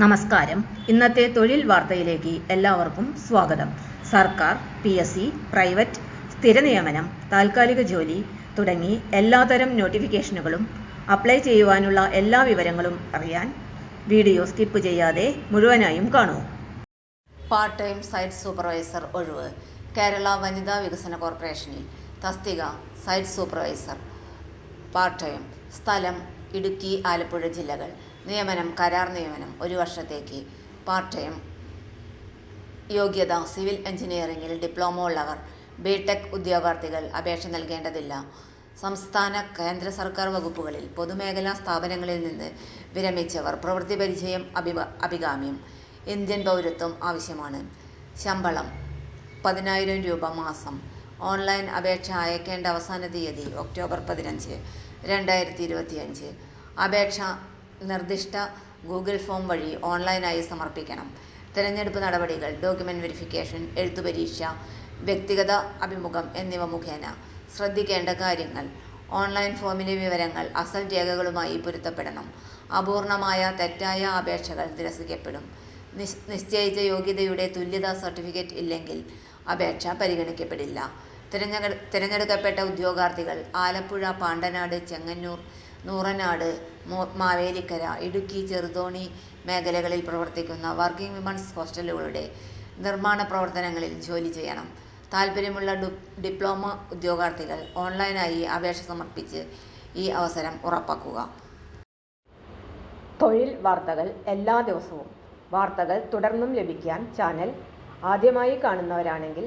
നമസ്കാരം. ഇന്നത്തെ തൊഴിൽ വാർത്തയിലേക്ക് എല്ലാവർക്കും സ്വാഗതം. സർക്കാർ പി എസ് സി പ്രൈവറ്റ് സ്ഥിര നിയമനം താൽക്കാലിക ജോലി തുടങ്ങി എല്ലാതരം നോട്ടിഫിക്കേഷനുകളും അപ്ലൈ ചെയ്യുവാനുള്ള എല്ലാ വിവരങ്ങളും അറിയാൻ വീഡിയോ സ്കിപ്പ് ചെയ്യാതെ മുഴുവനായും കാണൂ. പാർട്ട് ടൈം സൈറ്റ് സൂപ്പർവൈസർ ഒഴിവ്. കേരള വനിതാ വികസന കോർപ്പറേഷനിൽ തസ്തിക സൈറ്റ് സൂപ്പർവൈസർ. Part time. സ്ഥലം ഇടുക്കി ആലപ്പുഴ ജില്ലകൾ. നിയമനം കരാർ നിയമനം ഒരു വർഷത്തേക്ക് പാർട്ട് ടൈം യോഗ്യത സിവിൽ എഞ്ചിനീയറിംഗിൽ ഡിപ്ലോമ ഉള്ളവർ ബിടെക് ഉദ്യോഗാർത്ഥികൾ അപേക്ഷ നൽകേണ്ടതില്ല. സംസ്ഥാന കേന്ദ്ര സർക്കാർ വകുപ്പുകളിൽ പൊതുമേഖലാ സ്ഥാപനങ്ങളിൽ നിന്ന് വിരമിച്ചവർ പ്രവൃത്തി പരിചയം അഭികാമ്യം ഇന്ത്യൻ പൗരത്വം ആവശ്യമാണ്. ശമ്പളം പതിനായിരം രൂപ മാസം. ഓൺലൈൻ അപേക്ഷ അയക്കേണ്ട അവസാന തീയതി ഒക്ടോബർ പതിനഞ്ച് രണ്ടായിരത്തി ഇരുപത്തിയഞ്ച്. അപേക്ഷ നിർദ്ദിഷ്ട ഗൂഗിൾ ഫോം വഴി ഓൺലൈനായി സമർപ്പിക്കണം. തിരഞ്ഞെടുപ്പ് നടപടികൾ ഡോക്യുമെന്റ് വെരിഫിക്കേഷൻ എഴുത്തുപരീക്ഷ വ്യക്തിഗത അഭിമുഖം എന്നിവ മുഖേന. ശ്രദ്ധിക്കേണ്ട കാര്യങ്ങൾ. ഓൺലൈൻ ഫോമിലെ വിവരങ്ങൾ അസൽ രേഖകളുമായി പൊരുത്തപ്പെടണം. അപൂർണമായ തെറ്റായ അപേക്ഷകൾ നിരസിക്കപ്പെടും. നിശ്ചയിച്ച യോഗ്യതയുടെ തുല്യതാ സർട്ടിഫിക്കറ്റ് ഇല്ലെങ്കിൽ അപേക്ഷ പരിഗണിക്കപ്പെടില്ല. തിരഞ്ഞെടുക്കപ്പെട്ട ഉദ്യോഗാർത്ഥികൾ ആലപ്പുഴ പാണ്ടനാട് ചെങ്ങന്നൂർ നൂറനാട് മാവേലിക്കര ഇടുക്കി ചെറുതോണി മേഖലകളിൽ പ്രവർത്തിക്കുന്ന വർക്കിംഗ് വിമൺസ് ഹോസ്റ്റലുകളുടെ നിർമ്മാണ പ്രവർത്തനങ്ങളിൽ ജോലി ചെയ്യണം. താൽപര്യമുള്ള ഡിപ്ലോമ ഉദ്യോഗാർത്ഥികൾ ഓൺലൈനായി അപേക്ഷ സമർപ്പിച്ച് ഈ അവസരം ഉറപ്പാക്കുക. തൊഴിൽ വാർത്തകൾ എല്ലാ ദിവസവും. വാർത്തകൾ തുടർന്നും ലഭിക്കാൻ ചാനൽ ആദ്യമായി കാണുന്നവരാണെങ്കിൽ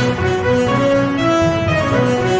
Thank you.